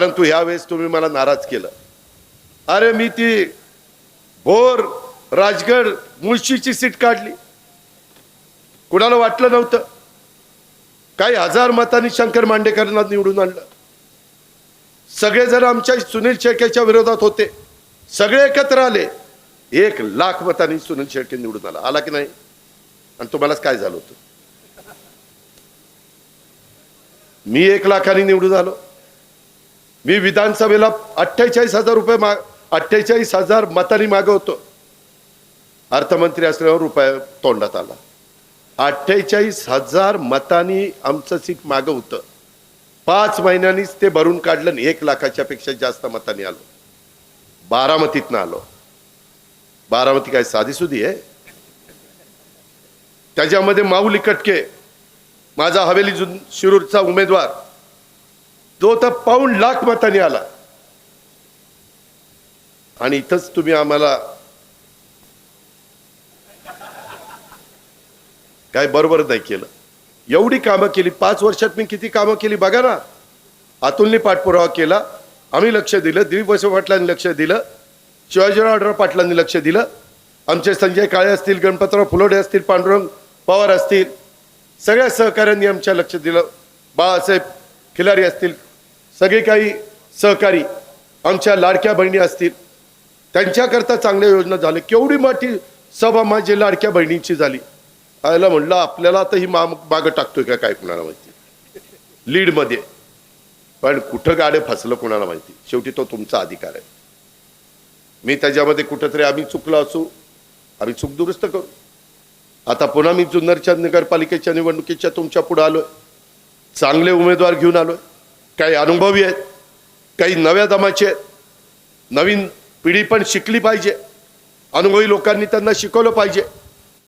परंतु ह्यावेळेस तुम्ही मला नाराज केलं. अरे मी ती भोर राजगड मुळशीची सीट काढली. कुणाला वाटलं नव्हतं. काही हजार मतांनी शंकर मांडेकरांना निवडून आणलं. सगळेजण आमच्या सुनील शेळकेच्या विरोधात होते. सगळे एकत्र आले. एक लाख मतांनी सुनील शेळके निवडून आला. आला की नाही? आणि तुम्हालाच काय झालं होतं? मी एक लाखांनी निवडून आलो. मी विधानसभेला अठ्ठेचाळीस हजार रुपये माग अठ्ठेचाळीस हजार मतांनी मागं अर्थमंत्री असल्यावर रुपये तोंडात आला. अठ्ठेचाळीस हजार मतांनी आमचं सीट मागं होतं पाच महिन्यांनीच ते भरून काढलं आणि एक लाखाच्या पेक्षा जास्त मतांनी आलो. बारामतीतनं आलो. बारामती काय साधी सुधी आहे? त्याच्यामध्ये माऊली कटके माझा हवेली जुन शिरूरचा उमेदवार तो तर पाऊण लाख मताने आला. आणि इथंच तुम्ही आम्हाला काय बरोबर नाही केलं. एवढी कामं केली पाच वर्षात मी किती कामं केली बघा ना. अतुलनी पाठपुरावा केला आम्ही लक्ष दिलं दिलीप वसो पाटलांनी लक्ष दिलं शिवाजीराव पाटलांनी लक्ष दिलं. आमचे संजय काळे असतील गणपतराव फुलोडे असतील पांडुरंग पवार असतील सगळ्या सहकाऱ्यांनी आमच्या लक्ष दिलं. बाळासाहेब खिलारी असतील सगळे काही सहकारी आमच्या लाडक्या बहिणी असतील त्यांच्याकरता चांगल्या योजना झाल्या. केवढी मोठी सभा माझी लाडक्या बहिणींची झाली. आयला म्हणलं आपल्याला आता ही मा मागं टाकतोय का काय कुणाला माहिती? लीडमध्ये. पण कुठं गाडे फसलं कुणाला माहिती? शेवटी तो तुमचा अधिकार आहे. मी त्याच्यामध्ये कुठंतरी आम्ही चुकलो असू आम्ही चूक दुरुस्त करू. आता पुन्हा मी जुन्नरच्या नगरपालिकेच्या निवडणुकीच्या तुमच्यापुढे आलोय. चांगले उमेदवार घेऊन आलोय. काही अनुभवी आहेत काही नव्या दमाचे आहेत नवीन पिढी पण शिकली पाहिजे अनुभवी लोकांनी त्यांना शिकवलं पाहिजे